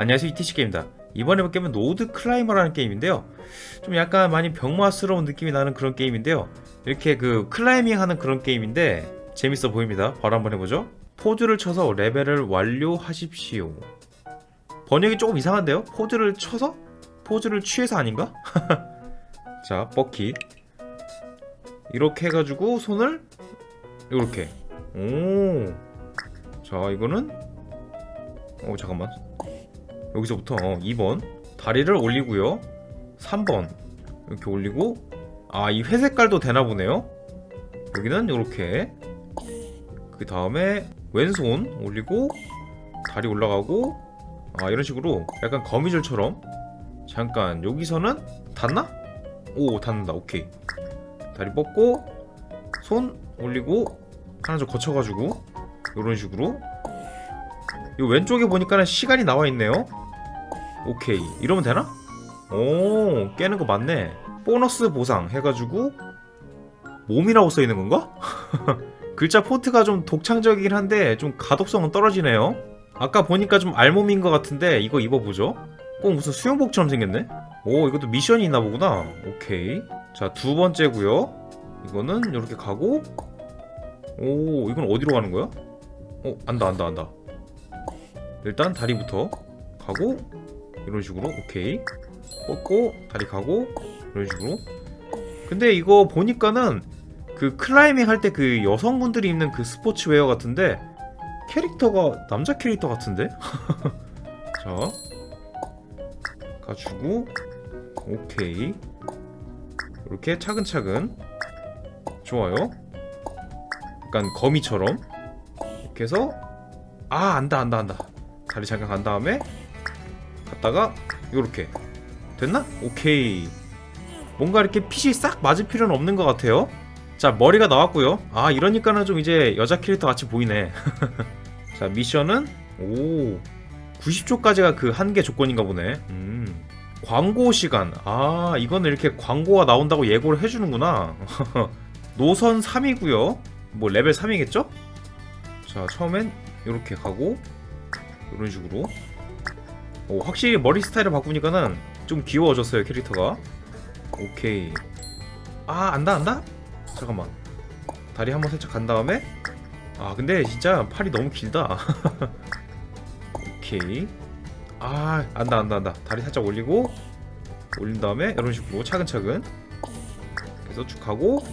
안녕하세요 이티시게임입니다. 이번에 볼 게임은 노드 클라이머라는 게임인데요. 좀 약간 많이 병마스러운 느낌이 나는 그런 게임인데요. 이렇게 그 클라이밍 하는 그런 게임인데 재밌어 보입니다. 바로 한번 해보죠. 포즈를 쳐서 레벨을 완료하십시오. 번역이 조금 이상한데요? 포즈를 쳐서? 포즈를 취해서 아닌가? 자 버킷 이렇게 해가지고 손을 이렇게. 오 자 이거는 어 잠깐만 여기서부터 어, 2번. 다리를 올리고요. 3번. 이렇게 올리고. 아 이 회색깔도 되나 보네요. 여기는 이렇게. 그 다음에 왼손 올리고 다리 올라가고. 아 이런 식으로 약간 거미줄처럼. 잠깐 여기서는 닿나? 오 닿는다. 오케이. 다리 뻗고 손 올리고 하나 좀 거쳐가지고 이런 식으로. 이 왼쪽에 보니까는 시간이 나와 있네요. 오케이 이러면 되나? 오 깨는 거 맞네. 보너스 보상 해가지고 몸이라고 써 있는 건가? 글자 폰트가 좀 독창적이긴 한데 좀 가독성은 떨어지네요. 아까 보니까 좀 알몸인 것 같은데 이거 입어보죠. 꼭 무슨 수영복처럼 생겼네. 오 이것도 미션이 있나 보구나. 오케이. 자 두 번째고요. 이거는 이렇게 가고 오 이건 어디로 가는 거야? 어 안다 안다 안다. 일단 다리부터 가고 이런 식으로 오케이. 뻗고 다리 가고 이런 식으로. 근데 이거 보니까는 그 클라이밍 할 때 그 여성분들이 입는 그 스포츠웨어 같은데 캐릭터가 남자 캐릭터 같은데? 자. 가지고 오케이. 이렇게 차근차근. 좋아요. 약간 거미처럼. 이렇게 해서 아 안다 안다 안다. 다리 잠깐 간 다음에 갔다가 요렇게. 됐나? 오케이. 뭔가 이렇게 핏이 싹 맞을 필요는 없는 것 같아요. 자 머리가 나왔고요. 아 이러니까는 좀 이제 여자 캐릭터 같이 보이네. 자 미션은 오 90초까지가 그 한계 조건인가 보네. 음. 광고 시간. 아 이거는 이렇게 광고가 나온다고 예고를 해주는구나. 노선 3이고요. 뭐 레벨 3이겠죠? 자 처음엔 이렇게 가고 이런 식으로 오, 확실히 머리 스타일을 바꾸니까는 좀 귀여워졌어요 캐릭터가. 오케이. 아 안다 안다? 잠깐만. 다리 한번 살짝 간 다음에? 아 근데 진짜 팔이 너무 길다. 오케이. 아 안다 안다 안다. 다리 살짝 올리고 올린 다음에 이런 식으로 차근차근. 그래서 쭉 가고.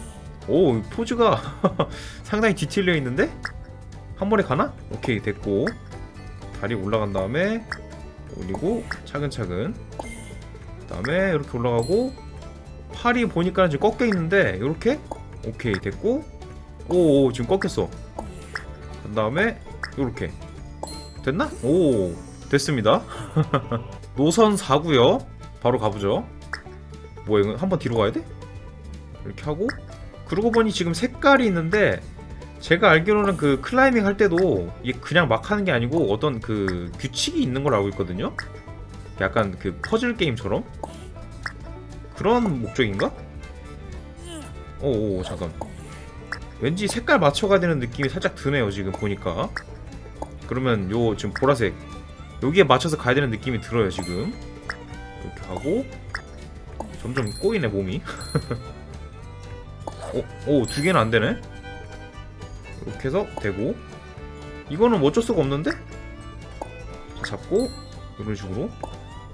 오 포즈가 상당히 디테일려 있는데? 한 번에 가나? 오케이 됐고. 다리 올라간 다음에 올리고 차근차근. 그 다음에 이렇게 올라가고 팔이 보니까 지금 꺾여 있는데 이렇게 오케이 됐고. 오, 오 지금 꺾였어. 그 다음에 이렇게 됐나? 오 됐습니다. 노선 4구요. 바로 가보죠. 뭐야 이거 한번 뒤로 가야 돼? 이렇게 하고. 그러고 보니 지금 색깔이 있는데 제가 알기로는 그 클라이밍 할 때도 그냥 막 하는 게 아니고 어떤 그 규칙이 있는 걸 알고 있거든요. 약간 그 퍼즐 게임처럼 그런 목적인가? 오, 오 잠깐. 왠지 색깔 맞춰가야 되는 느낌이 살짝 드네요 지금 보니까. 그러면 요 지금 보라색 여기에 맞춰서 가야 되는 느낌이 들어요 지금. 이렇게 하고 점점 꼬이네 몸이. 오, 오, 두 개는 안 되네. 이렇게 해서 되고. 이거는 어쩔 수가 없는데? 자, 잡고 이런 식으로.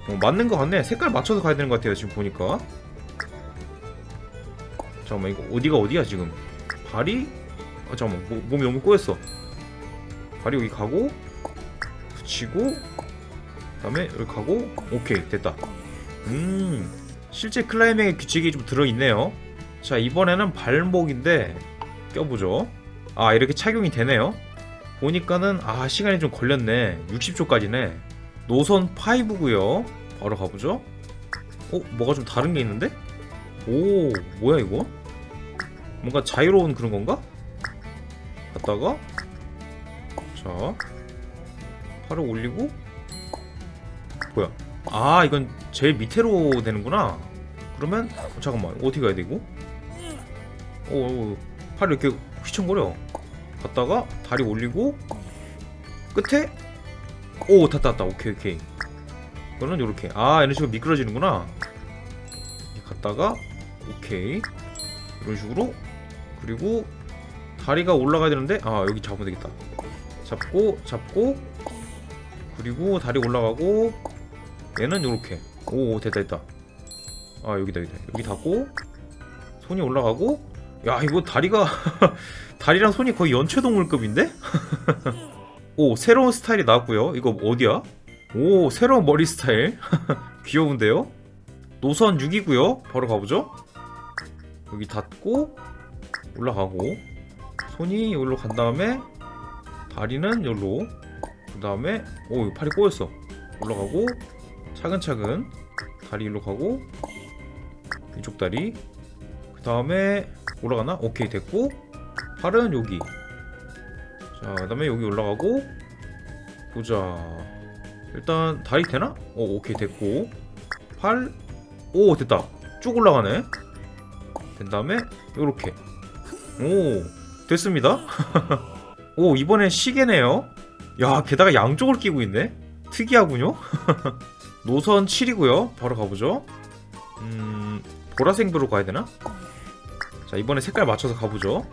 어, 맞는 것 같네. 색깔 맞춰서 가야 되는 것 같아요 지금 보니까. 잠깐만 이거 어디가 어디야 지금? 발이? 아 잠깐만 모, 몸이 너무 꼬였어. 발이 여기 가고 붙이고 그 다음에 이렇게 가고. 오케이 됐다. 음 실제 클라이밍의 규칙이 좀 들어있네요. 자 이번에는 발목인데 껴보죠 아 이렇게 착용이 되네요 보니까는 아 시간이 좀 걸렸네 60초까지네 노선 5고요 바로 가보죠 어? 뭐가 좀 다른 게 있는데? 오 뭐야 이거? 뭔가 자유로운 그런 건가? 갔다가 자 팔을 올리고 뭐야 아 이건 제일 밑으로 되는구나 그러면 어, 잠깐만 어디 가야 되고? 오, 오 팔을 이렇게 휘청거려 갔다가 다리 올리고 끝에 오 닿다 닿다. 오케이 오케이. 이거는 요렇게. 아 이런 식으로 미끄러지는구나. 갔다가 오케이. 이런 식으로. 그리고 다리가 올라가야 되는데 아 여기 잡으면 되겠다. 잡고 잡고. 그리고 다리 올라가고 얘는 요렇게. 오 됐다 됐다. 아 여기다 여기다. 여기 닿고 손이 올라가고. 야 이거 다리가 다리랑 손이 거의 연체동물급인데? 오 새로운 스타일이 나왔고요 이거 어디야? 오 새로운 머리 스타일 귀여운데요? 노선 6이고요 바로 가보죠 여기 닿고 올라가고 손이 여기로 간 다음에 다리는 여기로 그 다음에 오 팔이 꼬였어 올라가고 차근차근 다리 일로 가고 이쪽 다리 그 다음에 올라가나? 오케이 됐고 팔은 여기. 자 그 다음에 여기 올라가고 보자. 일단 다리 되나? 오 오케이 됐고. 팔 오 됐다. 쭉 올라가네. 된 다음에 요렇게. 오 됐습니다. 오 이번엔 시계네요. 야 게다가 양쪽을 끼고 있네. 특이하군요. 노선 7이고요. 바로 가보죠. 음 보라색으로 가야 되나? 자 이번에 색깔 맞춰서 가보죠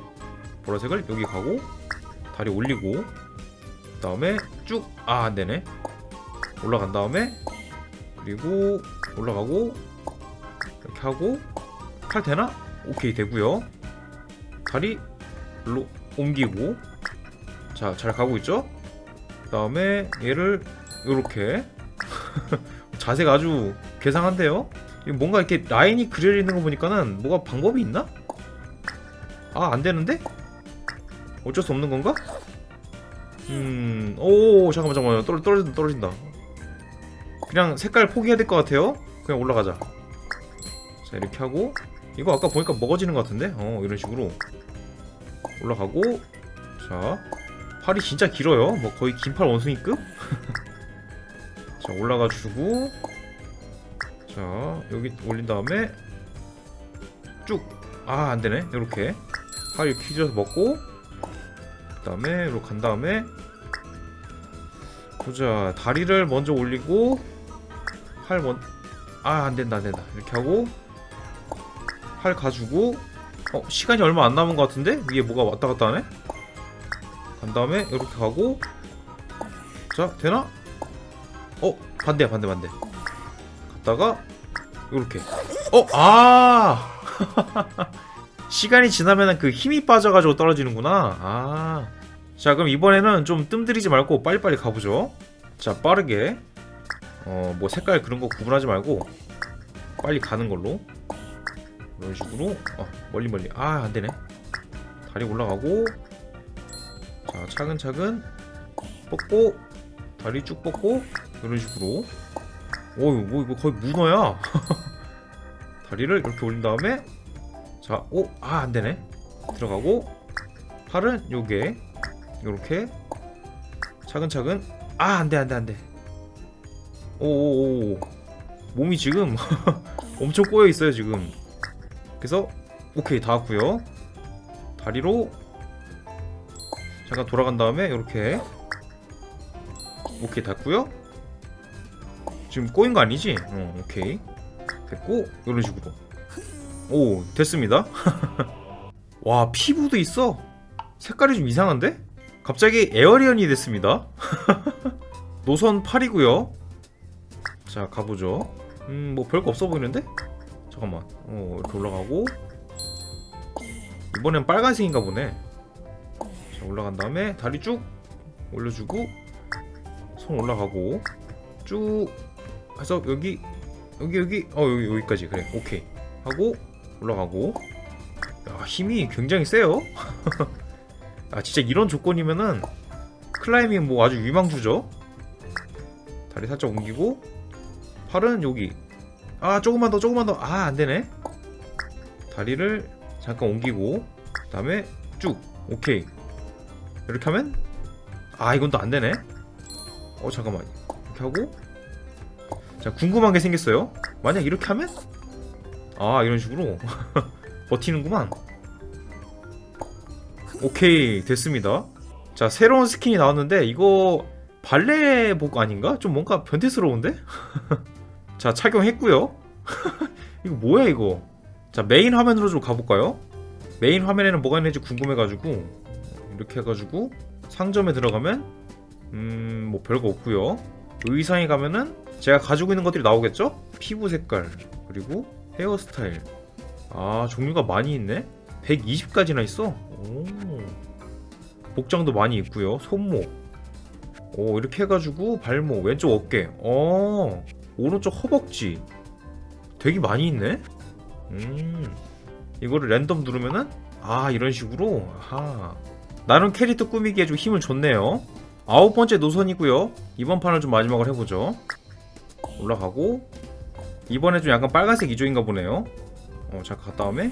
보라색을 여기 가고 다리 올리고 그 다음에 쭉 아 안되네 올라간 다음에 그리고 올라가고 이렇게 하고 팔 되나? 오케이 되고요 다리 일로 옮기고 자 잘 가고 있죠? 그 다음에 얘를 요렇게 자세가 아주 괴상한데요? 뭔가 이렇게 라인이 그려져 있는 거 보니까는 뭐가 방법이 있나? 아 안 되는데? 어쩔 수 없는 건가? 음... 오 잠깐만 잠깐만. 떨어, 떨어진다 떨어진다. 그냥 색깔 포기해야 될 것 같아요? 그냥 올라가자. 자 이렇게 하고. 이거 아까 보니까 먹어지는 것 같은데? 어 이런 식으로. 올라가고. 자 팔이 진짜 길어요. 뭐 거의 긴팔 원숭이급? 자 올라가 주고. 자 여기 올린 다음에 쭉. 아 안 되네. 이렇게. 팔 이렇게 휘저어서 먹고 그 다음에 이렇게 간 다음에. 보자. 다리를 먼저 올리고 팔 먼... 아 안된다 안된다. 이렇게 하고 팔 가지고 어 시간이 얼마 안 남은 것 같은데? 위에 뭐가 왔다 갔다 하네? 간 다음에 이렇게 가고 자 되나? 어 반대야 반대 반대. 갔다가 이렇게. 어 아 시간이 지나면 그 힘이 빠져가지고 떨어지는구나. 아. 자 그럼 이번에는 좀 뜸들이지 말고 빨리빨리 가보죠. 자 빠르게. 어 뭐 색깔 그런 거 구분하지 말고 빨리 가는 걸로. 이런 식으로. 어, 멀리 멀리. 아 안되네. 다리 올라가고. 자 차근차근 뻗고 다리 쭉 뻗고 이런 식으로. 오뭐 이거 거의 문어야. 다리를 이렇게 올린 다음에 자 오 아 안 되네. 들어가고 팔은 요게 요렇게. 차근차근. 아 안 돼 안 돼 안 돼. 오오오 몸이 지금 엄청 꼬여 있어요 지금. 그래서 오케이 다 왔고요. 다리로 잠깐 돌아간 다음에 이렇게. 오케이 닿고요. 지금 꼬인 거 아니지? 어 오케이. 됐고 이런 식으로 오 됐습니다. 와 피부도 있어? 색깔이 좀 이상한데? 갑자기 에어리언이 됐습니다. 노선 8이고요. 자 가보죠. 음 뭐 별거 없어 보이는데? 잠깐만. 어 이렇게 올라가고. 이번엔 빨간색인가 보네. 자 올라간 다음에 다리 쭉 올려주고 손 올라가고 쭉 해서 여기 여기 여기. 어 여기 여기까지. 그래 오케이. 하고 올라가고. 야 힘이 굉장히 세요. 아 진짜 이런 조건이면은 클라이밍 뭐 아주 유망주죠? 다리 살짝 옮기고 팔은 여기. 아 조금만 더 조금만 더 아 안되네. 다리를 잠깐 옮기고 그 다음에 쭉. 오케이. 이렇게 하면 아 이건 또 안되네. 어 잠깐만. 이렇게 하고. 자 궁금한 게 생겼어요. 만약 이렇게 하면 아 이런 식으로 버티는구만 오케이 됐습니다 자 새로운 스킨이 나왔는데 이거 발레복 아닌가? 좀 뭔가 변태스러운데? 자 착용했고요 이거 뭐야 이거 자 메인 화면으로 좀 가볼까요? 메인 화면에는 뭐가 있는지 궁금해가지고 이렇게 해가지고 상점에 들어가면 음 뭐 별거 없고요 의상에 가면은 제가 가지고 있는 것들이 나오겠죠? 피부 색깔 그리고 헤어스타일. 아 종류가 많이 있네? 120가지나 있어? 오. 복장도 많이 있고요. 손목. 오 이렇게 해가지고 발목 왼쪽 어깨. 어 오른쪽 허벅지. 되게 많이 있네? 음. 이거를 랜덤 누르면은 아 이런 식으로? 아하. 나름 캐릭터 꾸미기에 좀 힘을 줬네요. 아홉 번째 노선이고요. 이번 판을 좀 마지막으로 해보죠. 올라가고 이번에 좀 약간 빨간색 이조인가 보네요. 어 갔다 다음에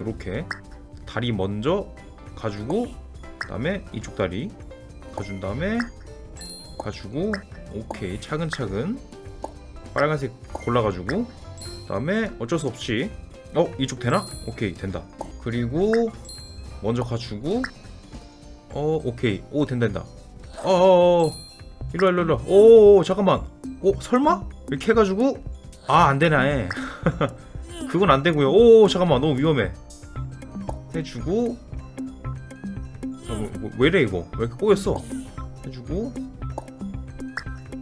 이렇게 다리 먼저 가지고 그 다음에 이쪽 다리 가준 다음에 가지고 오케이 차근차근 빨간색 골라가지고 그 다음에 어쩔 수 없이 어 이쪽 되나? 오케이 된다. 그리고 먼저 가주고 어 오케이 오 된다 된다. 어어어 일로와 일로와 일로와. 오 잠깐만. 오 설마? 이렇게 해가지고 아 안되네. 그건 안되고요. 오 잠깐만. 너무 위험해. 해주고. 어, 뭐, 뭐, 왜래 이거? 왜 이렇게 꼬였어? 해주고.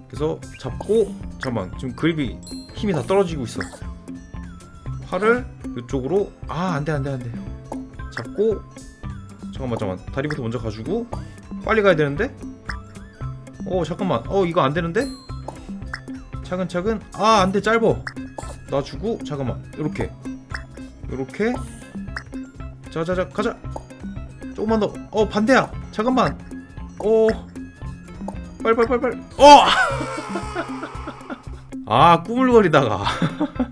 그래서 잡고. 잠깐만. 지금 그립이 힘이 다 떨어지고 있어. 팔을 이쪽으로. 아 안돼 안돼 안돼. 잡고. 잠깐만 잠깐만. 다리부터 먼저 가지고. 빨리 가야 되는데? 어 잠깐만. 어 이거 안 되는데 차근차근. 아 안돼 짧어. 놔주고 잠깐만. 이렇게. 이렇게. 자자자 가자. 조금만 더. 어 반대야. 잠깐만. 어. 빨빨빨빨. 어! 아 꾸물거리다가.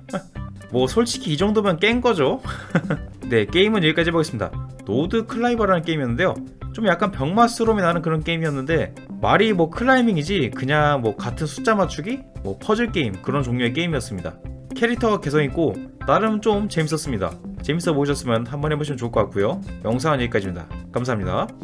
뭐 솔직히 이 정도면 깬 거죠? 네 게임은 여기까지 해보겠습니다. 노드 클라이버라는 게임이었는데요. 좀 약간 병맛스러움이 나는 그런 게임이었는데 말이 뭐 클라이밍이지 그냥 뭐 같은 숫자 맞추기? 뭐 퍼즐 게임 그런 종류의 게임이었습니다. 캐릭터가 개성있고 나름 좀 재밌었습니다. 재밌어 보셨으면 한번 해보시면 좋을 것 같고요. 영상은 여기까지입니다. 감사합니다